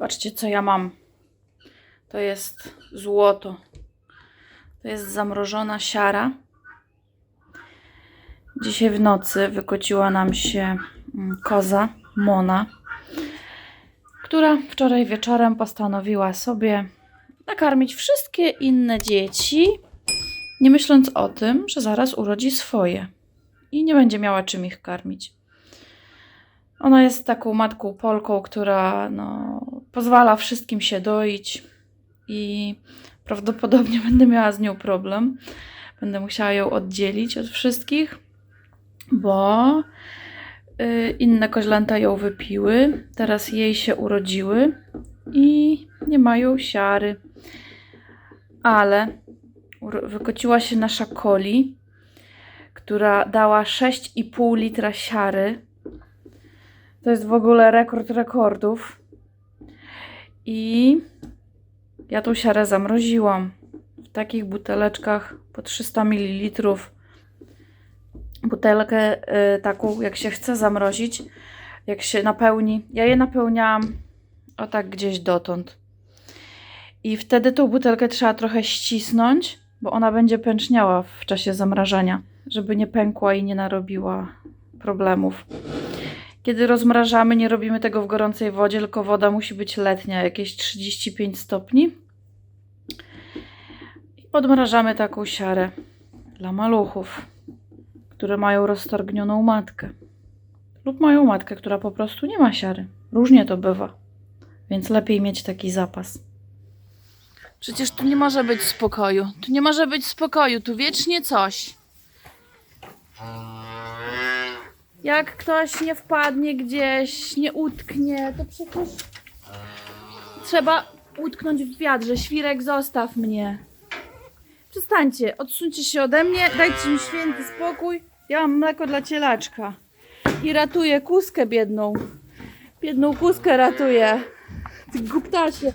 Patrzcie, co ja mam. To jest złoto. To jest zamrożona siara. Dzisiaj w nocy wykociła nam się mm, koza Mona, która wczoraj wieczorem postanowiła sobie nakarmić wszystkie inne dzieci, nie myśląc o tym, że zaraz urodzi swoje i nie będzie miała czym ich karmić. Ona jest taką matką Polką, która no, pozwala wszystkim się doić i prawdopodobnie będę miała z nią problem. Będę musiała ją oddzielić od wszystkich, bo y, inne koźlęta ją wypiły. Teraz jej się urodziły i nie mają siary. Ale wykociła się nasza Koli, która dała 6,5 litra siary. To jest w ogóle rekord rekordów. I ja tą siarę zamroziłam w takich buteleczkach po 300 ml. Butelkę y, taką, jak się chce zamrozić, jak się napełni. Ja je napełniałam o tak gdzieś dotąd. I wtedy tą butelkę trzeba trochę ścisnąć, bo ona będzie pęczniała w czasie zamrażania, żeby nie pękła i nie narobiła problemów. Kiedy rozmrażamy, nie robimy tego w gorącej wodzie, tylko woda musi być letnia, jakieś 35 stopni. I odmrażamy taką siarę dla maluchów, które mają roztargnioną matkę. Lub mają matkę, która po prostu nie ma siary. Różnie to bywa, więc lepiej mieć taki zapas. Przecież tu nie może być spokoju. Tu nie może być spokoju, tu wiecznie coś. Jak ktoś nie wpadnie gdzieś, nie utknie, to przecież trzeba utknąć w wiadrze. Świrek, zostaw mnie. Przestańcie, odsuńcie się ode mnie, dajcie mi święty spokój. Ja mam mleko dla cielaczka. I ratuję kuskę biedną. Biedną kuskę ratuję. Ty głuptasie.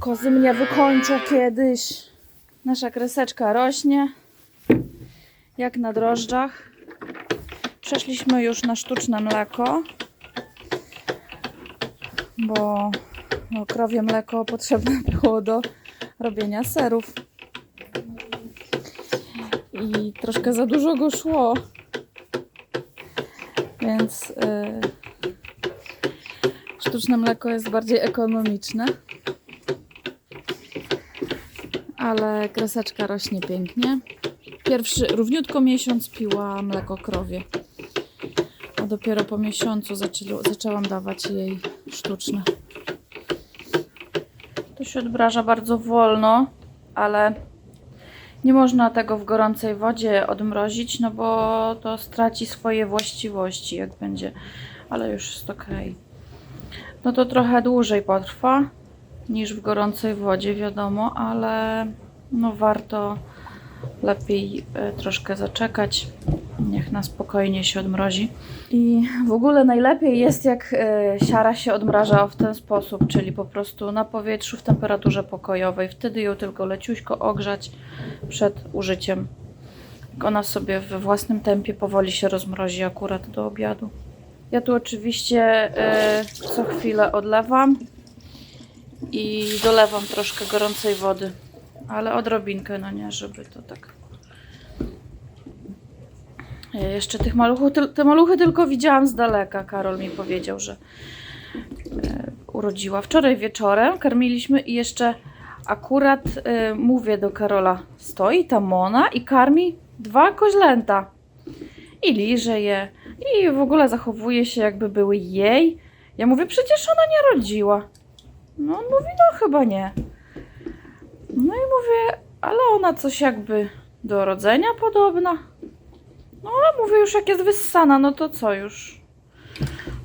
Kozy mnie wykończą kiedyś. Nasza kreseczka rośnie. Jak na drożdżach. Przeszliśmy już na sztuczne mleko, bo no, krowie mleko potrzebne było do robienia serów. I troszkę za dużo go szło. Więc y, sztuczne mleko jest bardziej ekonomiczne. Ale kreseczka rośnie pięknie. Pierwszy równiutko miesiąc piła mleko krowie. Dopiero po miesiącu zaczęłam dawać jej sztuczne. To się odbraża bardzo wolno, ale nie można tego w gorącej wodzie odmrozić, no bo to straci swoje właściwości, jak będzie, ale już jest ok. No to trochę dłużej potrwa niż w gorącej wodzie, wiadomo, ale no warto lepiej e, troszkę zaczekać. Niech na spokojnie się odmrozi. I w ogóle najlepiej jest, jak e, siara się odmraża w ten sposób, czyli po prostu na powietrzu w temperaturze pokojowej. Wtedy ją tylko leciuśko ogrzać przed użyciem. Jak ona sobie we własnym tempie powoli się rozmrozi akurat do obiadu. Ja tu oczywiście e, co chwilę odlewam i dolewam troszkę gorącej wody, ale odrobinkę, no nie, żeby to tak. Ja jeszcze tych maluchów, te maluchy tylko widziałam z daleka. Karol mi powiedział, że e, urodziła. Wczoraj wieczorem karmiliśmy i jeszcze akurat e, mówię do Karola, stoi ta Mona i karmi dwa koźlęta. I liże je. I w ogóle zachowuje się jakby były jej. Ja mówię, przecież ona nie rodziła. No on mówi, no chyba nie. No i mówię, ale ona coś jakby do rodzenia podobna. No mówię już jak jest wyssana, no to co już?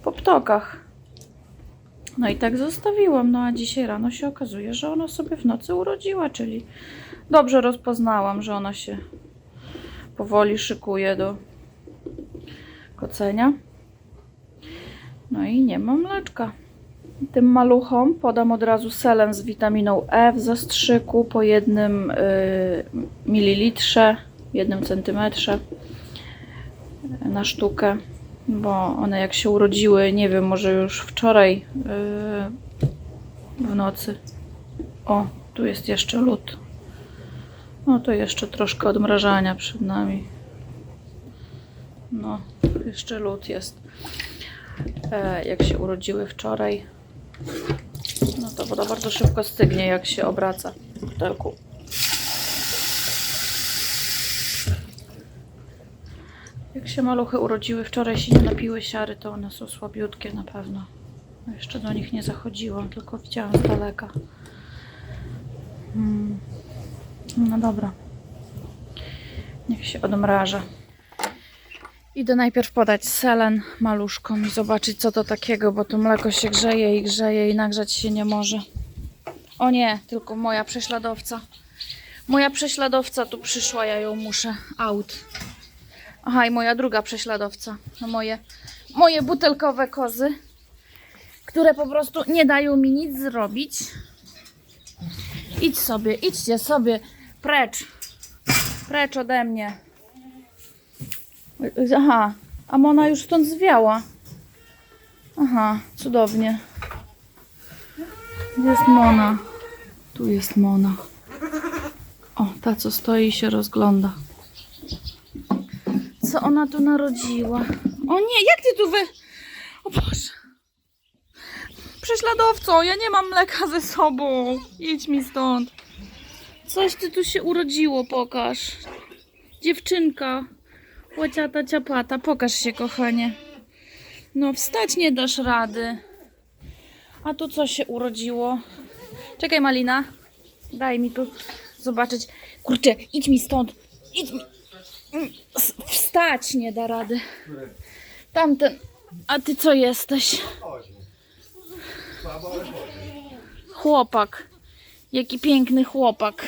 Po ptokach. No i tak zostawiłam, no a dzisiaj rano się okazuje, że ona sobie w nocy urodziła, czyli dobrze rozpoznałam, że ona się powoli szykuje do kocenia. No i nie ma mleczka. Tym maluchom podam od razu selen z witaminą E w zastrzyku po jednym y, mililitrze, jednym centymetrze na sztukę, bo one jak się urodziły, nie wiem, może już wczoraj y, w nocy. O, tu jest jeszcze lód. No to jeszcze troszkę odmrażania przed nami. No, jeszcze lód jest. E, jak się urodziły wczoraj, no to woda bardzo szybko stygnie, jak się obraca w butelku. Jak się maluchy urodziły wczoraj, się nie napiły siary, to one są słabiutkie na pewno. No Jeszcze do nich nie zachodziłam, tylko widziałam z daleka. Mm. No dobra. Niech się odmraża. Idę najpierw podać selen maluszkom i zobaczyć co to takiego, bo to mleko się grzeje i grzeje i nagrzać się nie może. O nie, tylko moja prześladowca. Moja prześladowca tu przyszła, ja ją muszę out. Aha, i moja druga prześladowca. No moje, moje butelkowe kozy, które po prostu nie dają mi nic zrobić. Idź sobie, idźcie sobie, precz. Precz ode mnie. Aha, a Mona już stąd zwiała. Aha, cudownie. Jest Mona? Tu jest Mona. O, ta co stoi i się rozgląda. Co ona tu narodziła? O nie, jak ty tu wy... O Boże. Prześladowco, ja nie mam mleka ze sobą. Idź mi stąd. Coś ty tu się urodziło, pokaż. Dziewczynka. Łaciata ciapata, pokaż się, kochanie. No, wstać nie dasz rady. A tu co się urodziło? Czekaj, Malina. Daj mi tu zobaczyć. Kurczę, idź mi stąd. Idź mi. Wstać nie da rady. Tamten. A ty co jesteś? Chłopak. Jaki piękny chłopak.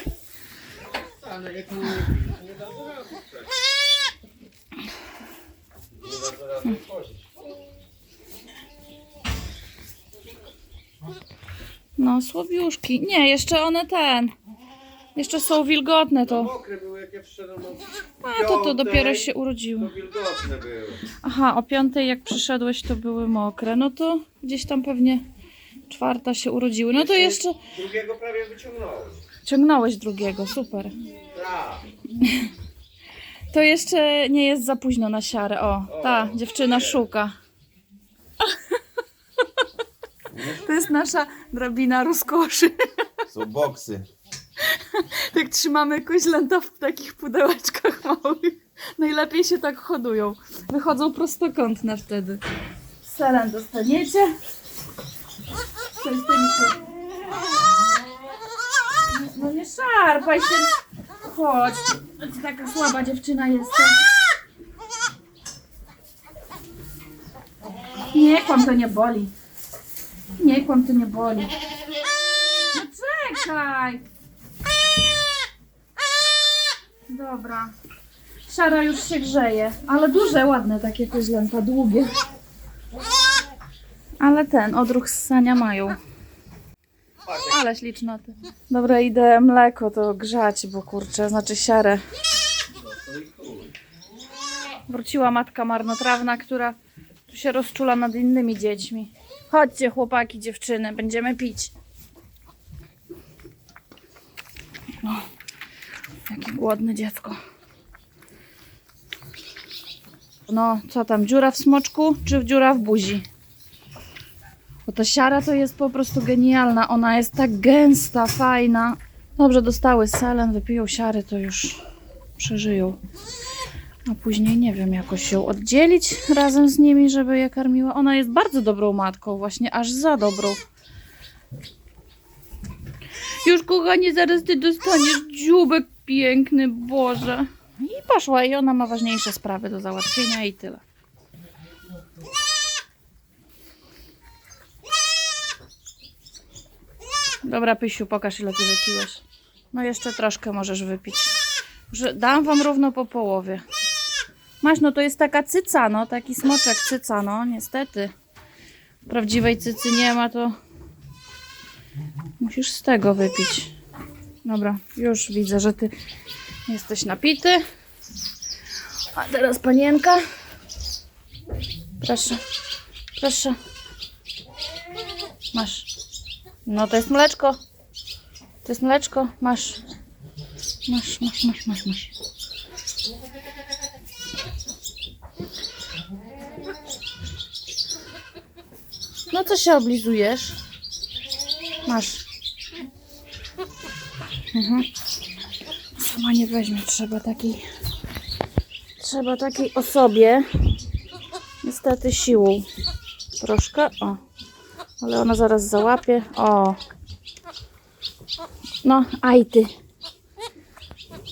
No, słabiuszki. Nie, jeszcze one ten. Jeszcze są wilgotne to. Mokre były jak ja przyszedłem. No, A to to piątej, dopiero się urodziły. To wilgotne były. Aha, o piątej jak przyszedłeś to były mokre. No to gdzieś tam pewnie czwarta się urodziły. No to jeszcze Drugiego prawie wyciągnąłem. ciągnąłeś drugiego, super. Tak. To jeszcze nie jest za późno na siarę. O, ta dziewczyna szuka. To jest nasza drabina rozkoszy. Są boksy. Tak trzymamy koźlęta w takich pudełeczkach małych. Najlepiej się tak hodują. Wychodzą prostokątne wtedy. Selen dostaniecie. No nie szarpaj się. Chodź. Taka słaba dziewczyna jesteś. Nie kłam, to nie boli. Nie kłam, to nie boli. No czekaj. Dobra. Szara już się grzeje, ale duże, ładne takie koźlęta, długie. Ale ten, odruch ssania mają. Ale ślicznoty. Dobra, idę mleko to grzać, bo kurczę, znaczy siarę. Wróciła matka marnotrawna, która tu się rozczula nad innymi dziećmi. Chodźcie chłopaki, dziewczyny, będziemy pić. O, jakie głodne dziecko. No, co tam, dziura w smoczku, czy dziura w buzi? Bo ta siara to jest po prostu genialna. Ona jest tak gęsta, fajna. Dobrze, dostały selen, wypiją siary, to już przeżyją. A później nie wiem, jakoś ją oddzielić razem z nimi, żeby je karmiła. Ona jest bardzo dobrą matką, właśnie aż za dobrą. Już kochanie, zaraz ty dostaniesz dziubek piękny, Boże. I poszła i ona ma ważniejsze sprawy do załatwienia i tyle. Dobra, Pysiu, pokaż ile ty wypiłeś. No jeszcze troszkę możesz wypić. Dam wam równo po połowie. Masz, no to jest taka cyca, no, taki smoczek cyca, no, niestety. Prawdziwej cycy nie ma, to musisz z tego wypić. Dobra, już widzę, że ty jesteś napity. A teraz panienka. Proszę, proszę. Masz. No to jest mleczko. To jest mleczko. Masz. Masz, masz, masz, masz, masz. No co się oblizujesz? Masz. Mhm. Sama nie weźmie. Trzeba takiej. Trzeba takiej osobie. Niestety siłą. Troszkę. O. Ale ona zaraz załapie. O. No, aj ty.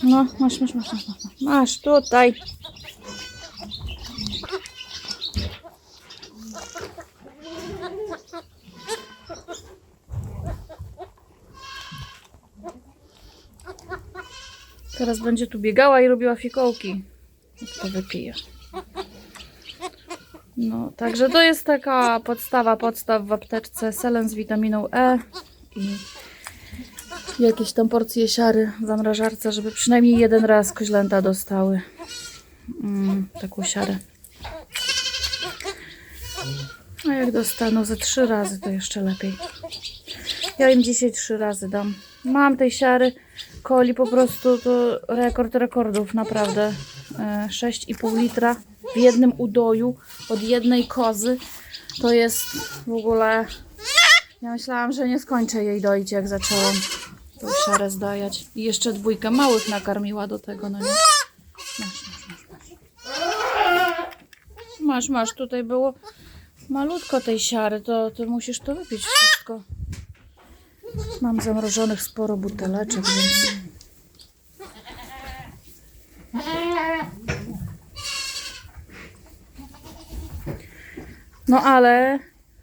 No, masz, masz, masz, masz, masz. Masz tutaj. Teraz będzie tu biegała i robiła fikołki. Jak to wypije. No, także to jest taka podstawa podstaw w apteczce. Selen z witaminą E i jakieś tam porcje siary w zamrażarce, żeby przynajmniej jeden raz koźlęta dostały mm, taką siarę. A jak dostaną ze trzy razy, to jeszcze lepiej. Ja im dzisiaj trzy razy dam. Mam tej siary coli po prostu to rekord rekordów, naprawdę. E, 6,5 litra w jednym udoju od jednej kozy. To jest w ogóle... Ja myślałam, że nie skończę jej doić, jak zaczęłam tą siarę zdajać. I jeszcze dwójkę małych nakarmiła do tego, no nie? Masz, masz, masz, masz. Masz, masz, tutaj było malutko tej siary, to ty musisz to wypić wszystko. Mam zamrożonych sporo buteleczek, więc... No ale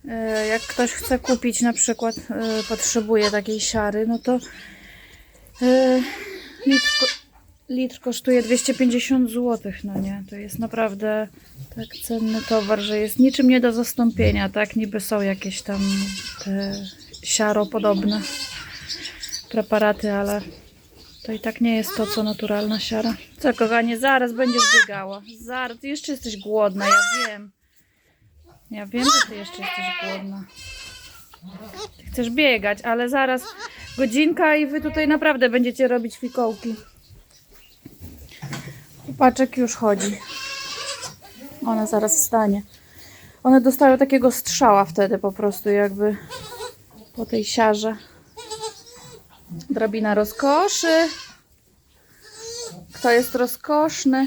e, jak ktoś chce kupić, na przykład e, potrzebuje takiej siary, no to e, litr, litr kosztuje 250 zł, no nie? To jest naprawdę tak cenny towar, że jest niczym nie do zastąpienia, tak? Niby są jakieś tam te siaropodobne preparaty, ale to i tak nie jest to, co naturalna siara. Co, kochanie, zaraz będziesz biegała. Zaraz, ty jeszcze jesteś głodna, ja wiem. Ja wiem, że ty jeszcze jesteś głodna. Ty chcesz biegać, ale zaraz godzinka i wy tutaj naprawdę będziecie robić fikołki. Chłopaczek już chodzi. Ona zaraz wstanie. One dostają takiego strzała wtedy po prostu jakby po tej siarze. Drabina rozkoszy. Kto jest rozkoszny?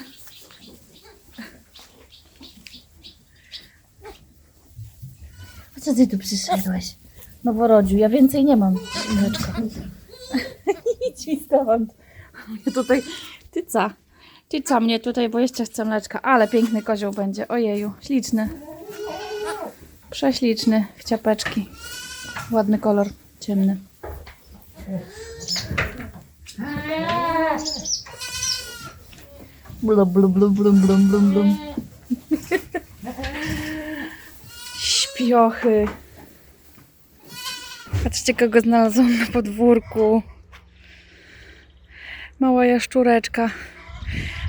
A co ty tu przyszedłeś? Noworodziu, ja więcej nie mam. Mleczko. Idź mi stąd. Ja tutaj, tyca. Tyca mnie tutaj, bo jeszcze chcę mleczka. Ale piękny kozioł będzie. Ojeju, śliczny. Prześliczny, w ciapeczki. Ładny kolor, ciemny. Blum, blum, blum, blum, blum, blum, blum. Śpiochy. Patrzcie, kogo znalazłam na podwórku. Mała jaszczureczka.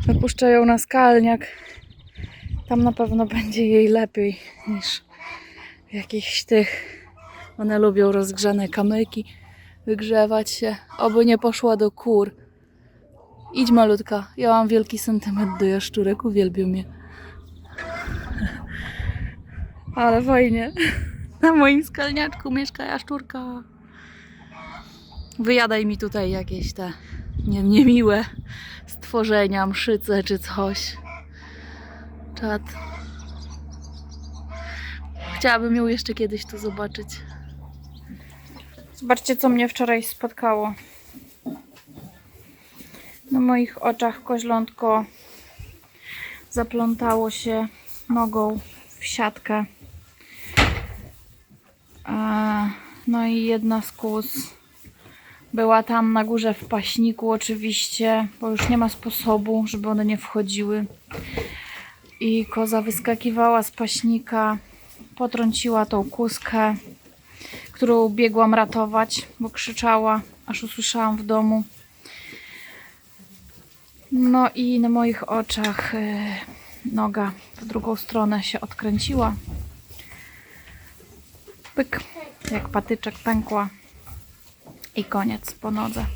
Wypuszczają na skalniak. Tam na pewno będzie jej lepiej niż w jakichś tych. One lubią rozgrzane kamyki, wygrzewać się. Oby nie poszła do kur. Idź malutka, ja mam wielki sentyment do jaszczurek, uwielbiam je. Ale fajnie. Na moim skalniaczku mieszka jaszczurka. Wyjadaj mi tutaj jakieś te nie, niemiłe stworzenia, mszyce czy coś. Czad. Chciałabym ją jeszcze kiedyś tu zobaczyć. Zobaczcie, co mnie wczoraj spotkało. Na moich oczach koźlątko zaplątało się nogą w siatkę. No i jedna z kóz była tam na górze w paśniku oczywiście, bo już nie ma sposobu, żeby one nie wchodziły. I koza wyskakiwała z paśnika, potrąciła tą kózkę, którą biegłam ratować, bo krzyczała, aż usłyszałam w domu. No i na moich oczach e, noga w drugą stronę się odkręciła. Pyk, jak patyczek pękła. i koniec po nodze.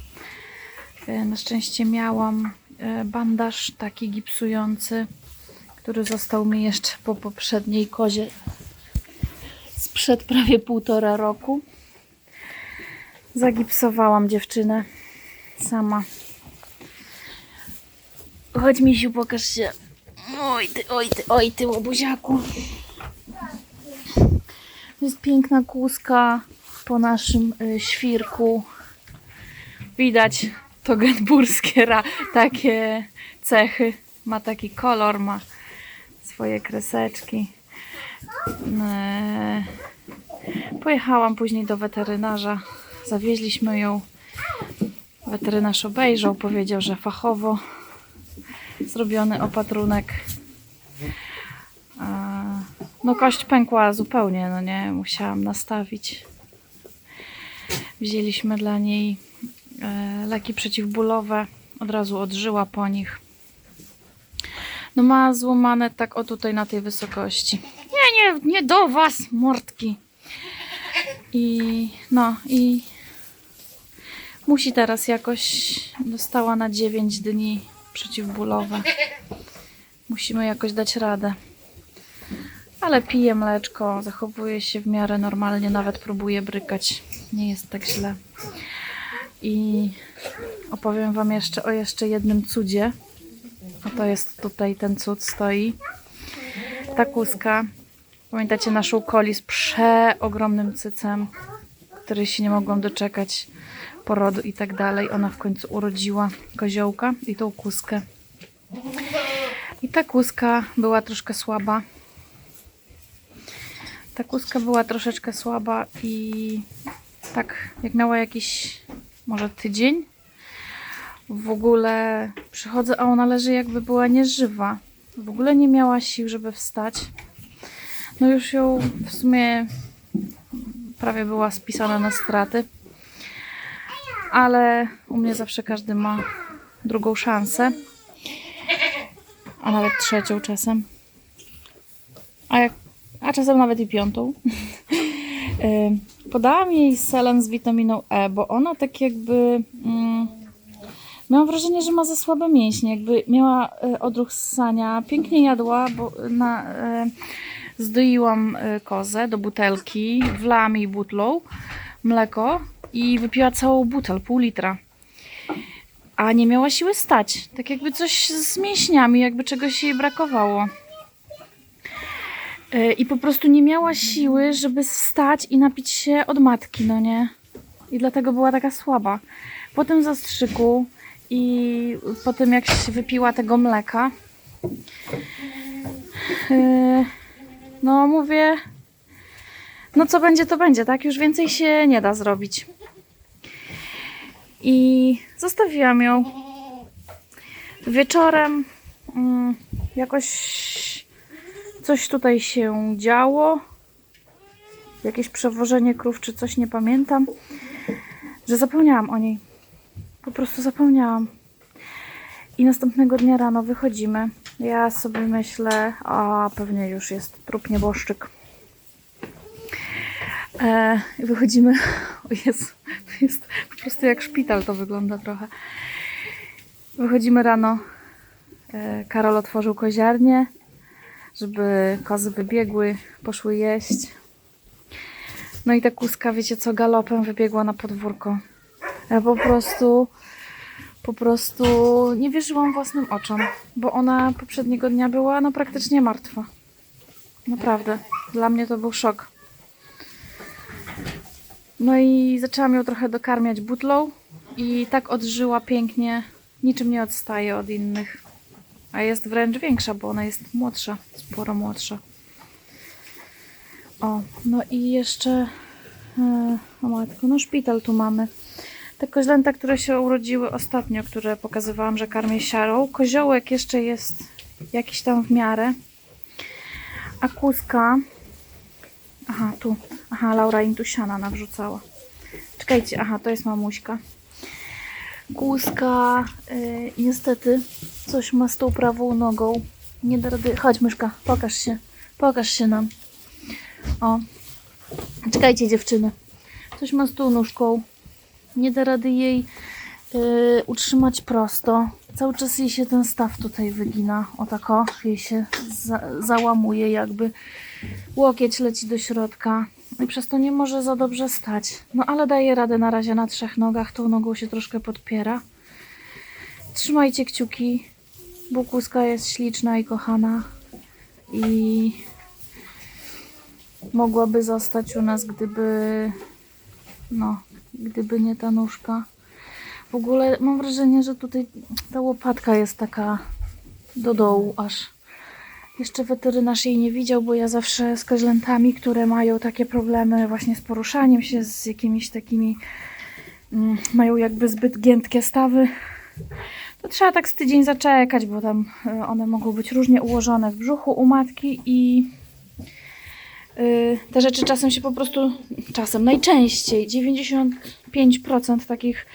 E, Na szczęście miałam e, bandaż taki gipsujący, który został mi jeszcze po poprzedniej kozie sprzed prawie półtora roku. Zagipsowałam dziewczynę sama. Chodź misiu, pokaż się. Oj ty, oj ty, oj ty, łobuziaku. Jest piękna kłuska po naszym y, świrku. Widać to gęburskie ra, takie cechy. Ma taki kolor, ma swoje kreseczki. E, Pojechałam później do weterynarza. Zawieźliśmy ją. Weterynarz obejrzał, powiedział, że fachowo zrobiony opatrunek. E, No kość pękła zupełnie, no nie, musiałam nastawić. Wzięliśmy dla niej e, leki przeciwbólowe, od razu odżyła po nich. No ma złamane tak o tutaj na tej wysokości. Nie, nie, do was, mordki. I no i musi teraz jakoś dostała na 9 dni przeciwbólowe. Musimy jakoś dać radę. Ale pije mleczko, zachowuje się w miarę normalnie, nawet próbuje brykać. Nie jest tak źle. I opowiem Wam jeszcze o jeszcze jednym cudzie. A to jest tutaj ten cud stoi. Ta kuska. Pamiętacie naszą koli z przeogromnym cycem, której się nie mogłam doczekać porodu i tak dalej. Ona w końcu urodziła koziołka i tą kuskę. I ta kuska była troszkę słaba. Ta kuska była troszeczkę słaba i tak jak miała jakiś może tydzień, w ogóle przychodzę, a ona leży jakby była nieżywa. W ogóle nie miała sił, żeby wstać. No już ją w sumie prawie była spisana na straty. Ale u mnie zawsze każdy ma drugą szansę. A nawet trzecią czasem. A, jak, a czasem nawet i piątą. Podałam jej selen z witaminą E, bo ona tak jakby. Mm, miałam wrażenie, że ma za słabe mięśnie. Jakby miała y, odruch ssania. Pięknie jadła, bo na, y, zdoiłam y, kozę do butelki, wlałam jej butlą mleko i wypiła całą butel, pół litra. A nie miała siły stać. Tak jakby coś z mięśniami, jakby czegoś jej brakowało. Y, I po prostu nie miała siły, żeby wstać i napić się od matki, no nie? I dlatego była taka słaba. Po tym zastrzyku i po tym jak się wypiła tego mleka, yy, no mówię, no co będzie, to będzie, tak? Już więcej się nie da zrobić. I zostawiłam ją. Wieczorem mm, jakoś coś tutaj się działo. Jakieś przewożenie krów czy coś, nie pamiętam. Że zapomniałam o niej. Po prostu zapomniałam. I następnego dnia rano wychodzimy. Ja sobie myślę, a pewnie już jest trup nieboszczyk. E, wychodzimy. O Jezu, jest po prostu jak szpital to wygląda trochę. Wychodzimy rano. E, Karol otworzył koziarnię, żeby kozy wybiegły, poszły jeść. No i ta kuska, wiecie co, galopem wybiegła na podwórko. Ja po prostu, po prostu nie wierzyłam własnym oczom, bo ona poprzedniego dnia była no praktycznie martwa. Naprawdę. Dla mnie to był szok. No i zaczęłam ją trochę dokarmiać butlą i tak odżyła pięknie. Niczym nie odstaje od innych. A jest wręcz większa, bo ona jest młodsza, sporo młodsza. O, no i jeszcze e, o matko, no szpital tu mamy. Te koźlęta, które się urodziły ostatnio, które pokazywałam, że karmię siarą. Koziołek jeszcze jest jakiś tam w miarę. A kuska... Aha, tu. Aha, Laura im tu siana nawrzucała. Czekajcie, aha, to jest mamuśka. Kłuska y, niestety coś ma z tą prawą nogą. Nie da rady. Chodź, myszka, pokaż się. Pokaż się nam. O. Czekajcie, dziewczyny. Coś ma z tą nóżką. Nie da rady jej y, utrzymać prosto. Cały czas jej się ten staw tutaj wygina. O tako, jej się za, załamuje jakby. Łokieć leci do środka i przez to nie może za dobrze stać. No ale daje radę na razie na trzech nogach. Tą nogą się troszkę podpiera. Trzymajcie kciuki. Bukuska jest śliczna i kochana. I mogłaby zostać u nas, gdyby no, gdyby nie ta nóżka. W ogóle mam wrażenie, że tutaj ta łopatka jest taka do dołu aż. Jeszcze weterynarz jej nie widział, bo ja zawsze z koźlętami, które mają takie problemy właśnie z poruszaniem się, z jakimiś takimi, mm, mają jakby zbyt giętkie stawy, to trzeba tak z tydzień zaczekać, bo tam y, one mogą być różnie ułożone w brzuchu u matki i te rzeczy czasem się po prostu, czasem najczęściej, 95% takich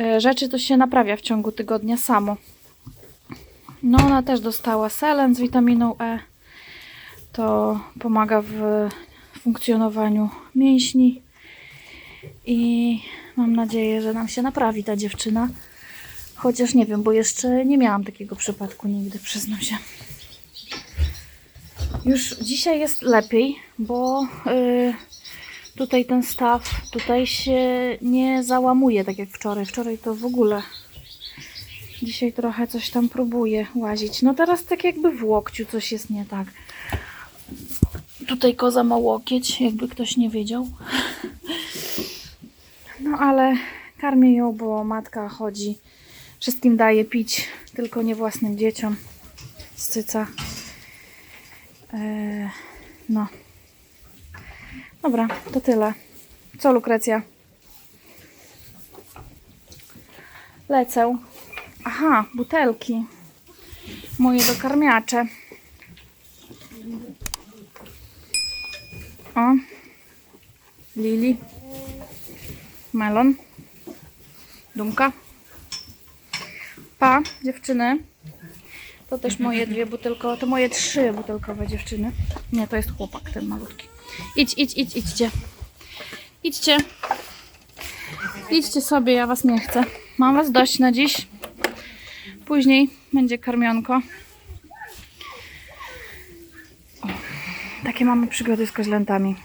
y, rzeczy to się naprawia w ciągu tygodnia samo. No ona też dostała selen z witaminą E. To pomaga w funkcjonowaniu mięśni i mam nadzieję, że nam się naprawi ta dziewczyna. Chociaż nie wiem, bo jeszcze nie miałam takiego przypadku nigdy, przyznam się. Już dzisiaj jest lepiej, bo y, tutaj ten staw tutaj się nie załamuje tak jak wczoraj. Wczoraj to w ogóle. Dzisiaj trochę coś tam próbuje łazić. No teraz tak jakby w łokciu coś jest nie tak. Tutaj koza ma łokieć, jakby ktoś nie wiedział. No ale karmię ją, bo matka chodzi. Wszystkim daje pić, tylko nie własnym dzieciom. Scyca. Eee, no. Dobra, to tyle. Co, Lukrecja? Lecę. Aha, butelki. Moje dokarmiacze. O. Lili. Melon. Dumka. Pa, dziewczyny. To też moje dwie butelkowe, to moje trzy butelkowe dziewczyny. Nie, to jest chłopak, ten malutki. Idź, idź, idź, idźcie. Idźcie. Idźcie sobie, ja was nie chcę. Mam was dość na dziś. Później będzie karmionko. O, takie mamy przygody z koźlętami.